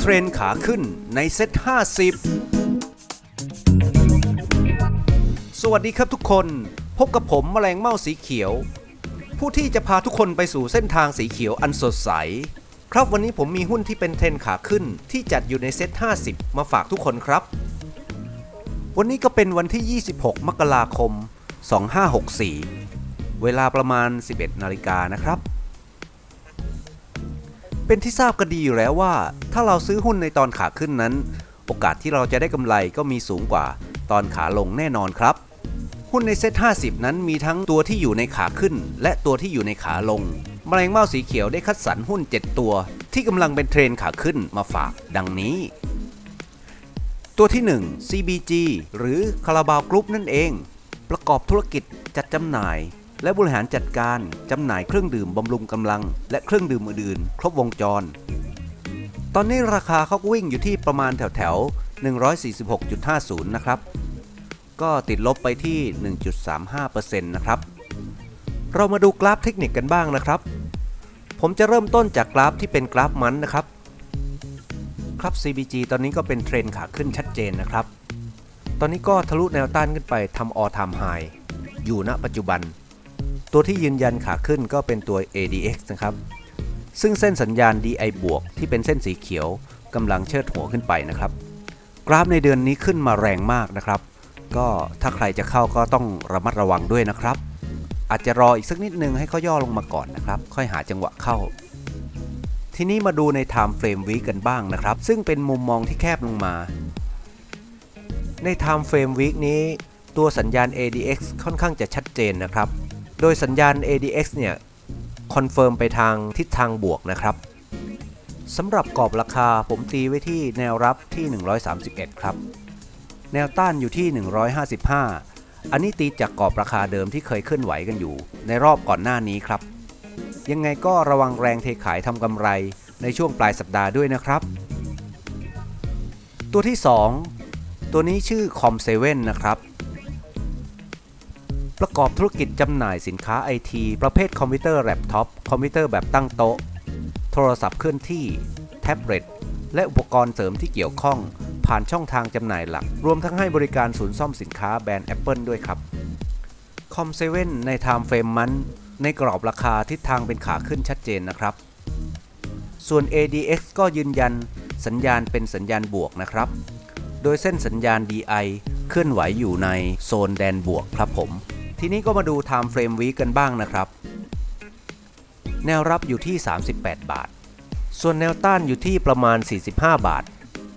เทรนขาขึ้นในเซต 50 สวัสดีครับทุกคน พบกับผมแมลงเม่าสีเขียว ผู้ที่จะพาทุกคนไปสู่เส้นทางสีเขียวอันสดใส ครับวันนี้ผมมีหุ้นที่เป็นเทรนขาขึ้นที่จัดอยู่ในเซต 50 มาฝากทุกคนครับ วันนี้ก็เป็นวันที่ 26 มกราคม 2564 เวลาประมาณ 11 นาฬิกานะครับ เป็นที่ทราบกันดีอยู่แล้วว่า ถ้าเราซื้อหุ้นในตอนขาขึ้นนั้น โอกาสที่เราจะได้กำไรก็มีสูงกว่า ตอนขาลงแน่นอนครับ หุ้นในเซ็ต50 นั้นมีทั้งตัวที่อยู่ในขาขึ้น และตัวที่อยู่ในขาลงแมลงเม่าสีเขียวได้คัดสรรหุ้น 7 ตัว ที่กำลังเป็นเทรนขาขึ้นมาฝากดังนี้ ตัวที่ 1 CBG หรือคาราบาวกรุ๊ปนั่นเอง ประกอบธุรกิจจัดจำหน่าย และบริหารจัดการจำหน่ายเครื่องดื่มบำรุงกำลัง และเครื่องดื่มอื่นๆ ครบวงจร ตอนนี้ราคาเขากวิ่งอยู่ที่ประมาณแถวแถว146.50 นะครับ ก็ติดลบไปที่ 1.35%นะครับ เรามาดูกราฟเทคนิคกันบ้างนะครับ ผมจะเริ่มต้นจากกราฟที่เป็นกราฟมันนะครับ ครับ CBG ตอนนี้ก็เป็นเทรนขาขึ้นชัดเจนนะครับ ตอนนี้ก็ทะลุแนวต้านขึ้นไปทำ all time high อยู่ณปัจจุบัน ตัวที่ยืนยันขาขึ้นก็เป็นตัว ADX นะครับ ซึ่งเส้นสัญญาณ DI บวกที่เป็นเส้นสีเขียวกำลังเชิดหัวขึ้นไปนะครับ กราฟในเดือนนี้ขึ้นมาแรงมากนะครับ ก็ถ้าใครจะเข้าก็ต้องระมัดระวังด้วยนะครับ อาจจะรออีกสักนิดนึงให้เขาย่อลงมาก่อนนะครับ ค่อยหาจังหวะเข้า ทีนี้มาดูใน Time Frame Week กันบ้างนะครับ ซึ่งเป็นมุมมองที่แคบลงมา ใน Time Frame Week นี้ ตัวสัญญาณ ADX ค่อนข้างจะชัดเจนนะครับ โดยสัญญาณ ADX เนี่ยคอนเฟิร์มไปทางทิศทางบวกนะครับสำหรับกรอบราคาผมตีไว้ที่แนวรับที่ 131 ครับ แนวต้านอยู่ที่ 155 อันนี้ตีจากกรอบราคาเดิมที่เคยเคลื่อนไหวกันอยู่ ในรอบก่อนหน้านี้ครับ ยังไงก็ระวังแรงเทขายทำกำไรในช่วงปลายสัปดาห์ด้วยนะครับ ตัวที่ 2 ตัวนี้ชื่อ Com7 นะครับ ประกอบธุรกิจจำหน่ายสินค้าไอทีประเภทคอมพิวเตอร์แล็ปท็อป คอมพิวเตอร์แบบตั้งโต๊ะ โทรศัพท์เคลื่อนที่ แท็บเล็ต และอุปกรณ์เสริมที่เกี่ยวข้อง ผ่านช่องทางจำหน่ายหลัก รวมทั้งให้บริการศูนย์ซ่อมสินค้าแบรนด์ Apple ด้วยครับ Com7 ใน Time Frame มันในกรอบราคาทิศทางเป็นขาขึ้นชัดเจนนะครับ ส่วน ADX ก็ยืนยันสัญญาณเป็นสัญญาณบวกนะครับ โดยเส้นสัญญาณ DI เคลื่อนไหวอยู่ในโซนแดนบวกครับผม ทีนี้ก็มาดู Time Frame Week กันบ้างนะครับ แนวรับอยู่ที่ 38 บาท ส่วนแนวต้านอยู่ที่ประมาณ 45 บาท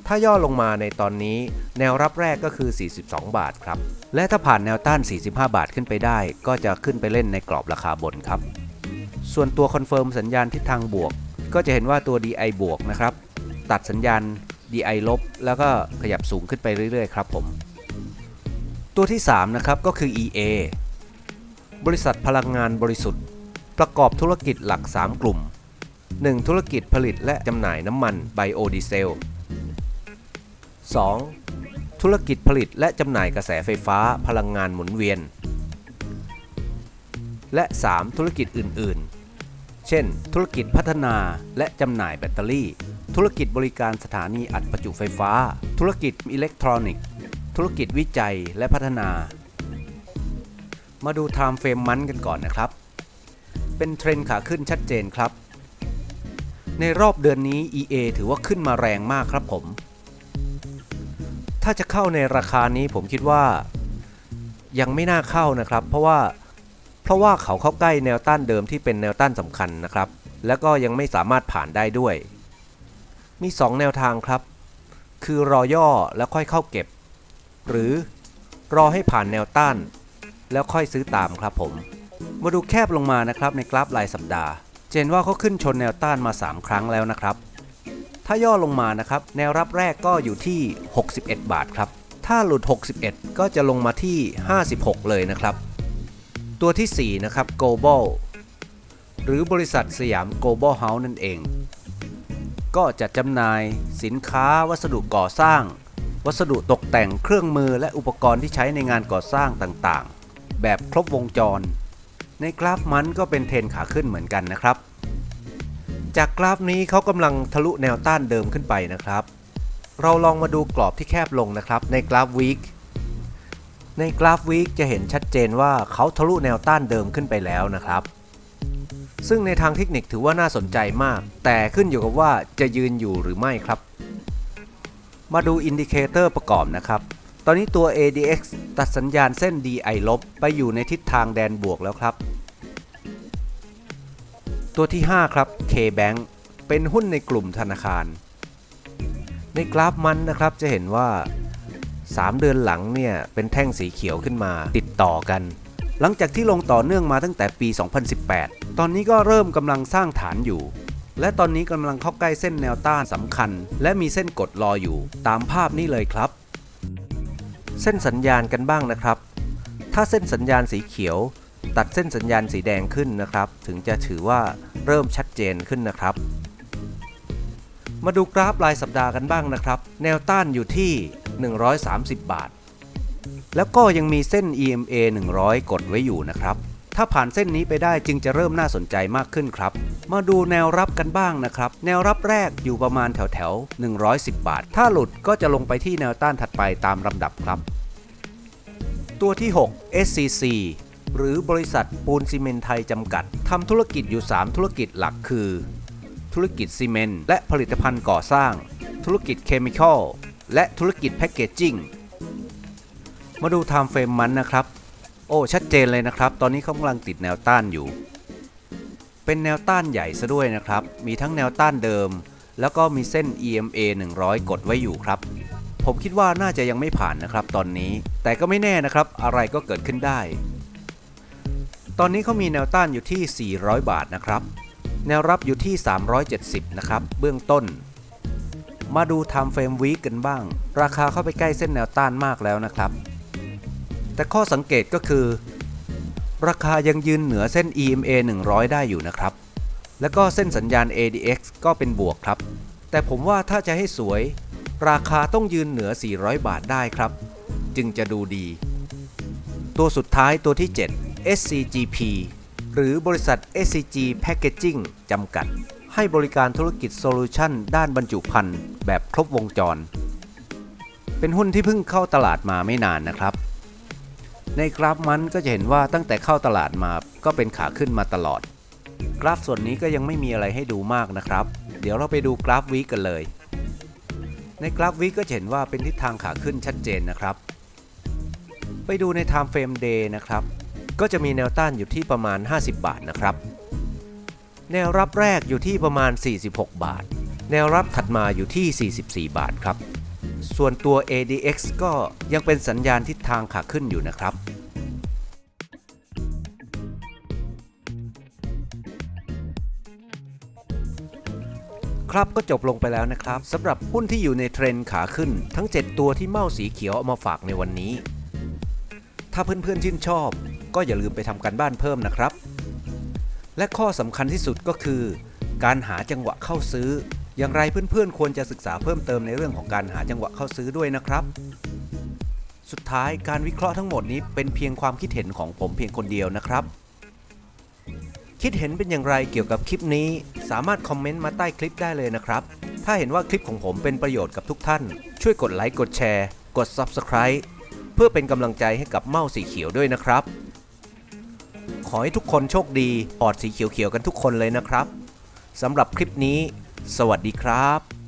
ถ้าย่อลงมาในตอนนี้ แนวรับแรกก็คือ 42 บาทครับ และถ้าผ่านแนวต้าน 45 บาทขึ้นไปได้ ก็จะขึ้นไปเล่นในกรอบราคาบนครับ ส่วนตัวคอนเฟิร์มสัญญาณทิศทางบวก ก็จะเห็นว่าตัว DI บวกนะครับ ตัดสัญญาณ DI ลบ แล้วก็ขยับสูงขึ้นไปเรื่อยๆ ครับผมตัวที่ 3 นะครับ ก็คือ EA บริษัทพลังงานบริสุทธิ์ ประกอบธุรกิจหลัก 3 กลุ่ม 1. ธุรกิจผลิตและจำหน่ายน้ำมันไบโอดีเซล 2. ธุรกิจผลิตและจำหน่ายกระแสไฟฟ้าพลังงานหมุนเวียน และ 3. ธุรกิจอื่น ๆ เช่น ธุรกิจพัฒนาและจำหน่ายแบตเตอรี่ ธุรกิจบริการสถานีอัดประจุไฟฟ้า ธุรกิจอิเล็กทรอนิกส์ ธุรกิจวิจัยและพัฒนา มาดู Time Frame มันกันก่อนนะครับ เป็นเทรนขาขึ้นชัดเจนครับ ในรอบเดือนนี้ EA ถือว่าขึ้นมาแรงมากครับผม ถ้าจะเข้าในราคานี้ผมคิดว่า ยังไม่น่าเข้านะครับ เพราะว่าเพราะว่าเขาเข้าใกล้แนวต้านเดิมที่เป็นแนวต้านสำคัญนะครับ แล้วก็ยังไม่สามารถผ่านได้ด้วย มี 2 แนวทางครับ คือรอย่อแล้วค่อยเข้าเก็บ หรือรอให้ผ่านแนวต้าน แล้วค่อยซื้อตามครับผม มาดูแคบลงมานะครับในกราฟรายสัปดาห์เห็นว่าเขาขึ้นชนแนวต้านมา 3 ครั้งแล้วนะครับ ถ้าย่อลงมานะครับแนวรับแรกก็อยู่ที่ 61 บาทครับ ถ้าหลุด 61 ก็จะลงมาที่ 56 เลยนะครับ ตัวที่ 4 นะครับ global หรือบริษัทสยาม global house นั่นเอง ก็จะจำหน่ายสินค้าวัสดุก่อสร้าง วัสดุตกแต่งเครื่องมือและอุปกรณ์ที่ใช้ในงานก่อสร้างต่างๆ แบบครบวงจร ในกราฟมันก็เป็นเทรนขาขึ้นเหมือนกันนะครับ จากกราฟนี้เขากำลังทะลุแนวต้านเดิมขึ้นไปนะครับ เราลองมาดูกรอบที่แคบลงนะครับ ในกราฟวีคในกราฟวีคจะเห็นชัดเจนว่าเขาทะลุแนวต้านเดิมขึ้นไปแล้วนะครับ ซึ่งในทางเทคนิคถือว่าน่าสนใจมาก แต่ขึ้นอยู่กับว่าจะยืนอยู่หรือไม่ครับ มาดูอินดิเคเตอร์ประกอบนะครับ ตอนนี้ตัว ADX ตัดสัญญาณเส้น DI ลบไปอยู่ในทิศทางแดนบวกแล้วครับ ตัวที่ 5 ครับ KBank เป็นหุ้นในกลุ่มธนาคาร ในกราฟมันนะครับจะเห็นว่า 3 เดือนหลังเนี่ยเป็นแท่งสีเขียวขึ้นมาติดต่อกัน หลังจากที่ลงต่อเนื่องมาตั้งแต่ปี 2018 ตอนนี้ก็เริ่มกำลังสร้างฐานอยู่และตอนนี้กำลังเข้าใกล้เส้นแนวต้านสำคัญ และมีเส้นกดรออยู่ ตามภาพนี้เลยครับ เส้นสัญญาณกันบ้างนะครับ ถ้าเส้นสัญญาณสีเขียว ตัดเส้นสัญญาณสีแดงขึ้นนะครับ ถึงจะถือว่าเริ่มชัดเจนขึ้นนะครับ มาดูกราฟรายสัปดาห์กันบ้างนะครับ แนวต้านอยู่ที่ 130 บาท แล้วก็ยังมีเส้น EMA 100 กดไว้อยู่นะครับ ถ้าผ่านเส้นนี้ไปได้จึงจะเริ่มน่าสนใจมากขึ้นครับ มาดูแนวรับกันบ้างนะครับ แนวรับแรกอยู่ประมาณแถวแถว110 บาท ถ้าหลุดก็จะลงไปที่แนวต้านถัดไปตามลำดับครับ ตัวที่ 6 SCC หรือบริษัทปูนซีเมนต์ไทยจำกัดทำธุรกิจอยู่ 3 ธุรกิจหลักคือ ธุรกิจซีเมนต์และผลิตภัณฑ์ก่อสร้าง ธุรกิจเคมีคอลและธุรกิจแพคเกจจิ้งมาดู Time Frame มันนะครับ โอ้ ชัดเจนเลยนะครับ ตอนนี้เขากำลังติดแนวต้านอยู่ เป็นแนวต้านใหญ่ซะด้วยนะครับ มีทั้งแนวต้านเดิม แล้วก็มีเส้น EMA 100 กดไว้อยู่ครับ ผมคิดว่าน่าจะยังไม่ผ่านนะครับ ตอนนี้ แต่ก็ไม่แน่นะครับ อะไรก็เกิดขึ้นได้ ตอนนี้เขามีแนวต้านอยู่ที่ 400 บาทนะครับ แนวรับอยู่ที่ 370 นะครับ เบื้องต้น มาดู Time Frame Week กันบ้าง ราคาเข้าไปใกล้เส้นแนวต้านมากแล้วนะครับ แต่ข้อสังเกตก็คือ ราคายังยืนเหนือเส้น EMA 100 ได้อยู่นะครับ แล้วก็เส้นสัญญาณ ADX ก็เป็นบวกครับ แต่ผมว่าถ้าจะให้สวย ราคาต้องยืนเหนือ 400 บาทได้ครับ จึงจะดูดี ตัวสุดท้ายตัวที่ 7 SCGP หรือบริษัท SCG Packaging จำกัด ให้บริการธุรกิจโซลูชันด้านบรรจุภัณฑ์แบบครบวงจร เป็นหุ้นที่เพิ่งเข้าตลาดมาไม่นานนะครับ ในกราฟมันก็จะเห็นว่าตั้งแต่เข้าตลาดมาก็เป็นขาขึ้นมาตลอด กราฟส่วนนี้ก็ยังไม่มีอะไรให้ดูมากนะครับ เดี๋ยวเราไปดูกราฟวีกันเลย ในกราฟวีก็จะเห็นว่าเป็นทิศทางขาขึ้นชัดเจนนะครับ ไปดูใน Time Frame Day นะครับ ก็จะมีแนวต้านอยู่ที่ประมาณ 50 บาทนะครับ แนวรับแรกอยู่ที่ประมาณ 46 บาท แนวรับถัดมาอยู่ที่ 44 บาทครับ ส่วนตัว ADX ก็ยังเป็นสัญญาณทิศทางขาขึ้นอยู่นะครับครับก็จบลงไปแล้วนะครับสำหรับหุ้นที่อยู่ในเทรนขาขึ้น ทั้ง 7 ตัวที่เม้าสีเขียวเอามาฝากในวันนี้ ถ้าเพื่อนๆชื่นชอบ ก็อย่าลืมไปทำการบ้านเพิ่มนะครับ และข้อสำคัญที่สุดก็คือ การหาจังหวะเข้าซื้อ อย่างไรเพื่อนๆ ควรจะศึกษาเพิ่มเติมในเรื่องของการหาจังหวะเข้าซื้อด้วยนะครับ สุดท้ายการวิเคราะห์ทั้งหมดนี้เป็นเพียงความคิดเห็นของผมเพียงคนเดียวนะครับ คิดเห็นเป็นอย่างไรเกี่ยวกับคลิปนี้ สามารถคอมเมนต์มาใต้คลิปได้เลยนะครับ ถ้าเห็นว่าคลิปของผมเป็นประโยชน์กับทุกท่าน ช่วยกดไลค์กดแชร์ กด Subscribe เพื่อเป็นกำลังใจให้กับเมาสีเขียวด้วยนะครับ ขอให้ทุกคนโชคดีปลอดสีเขียวๆกันทุกคนเลยนะครับสำหรับคลิปนี้ สวัสดีครับ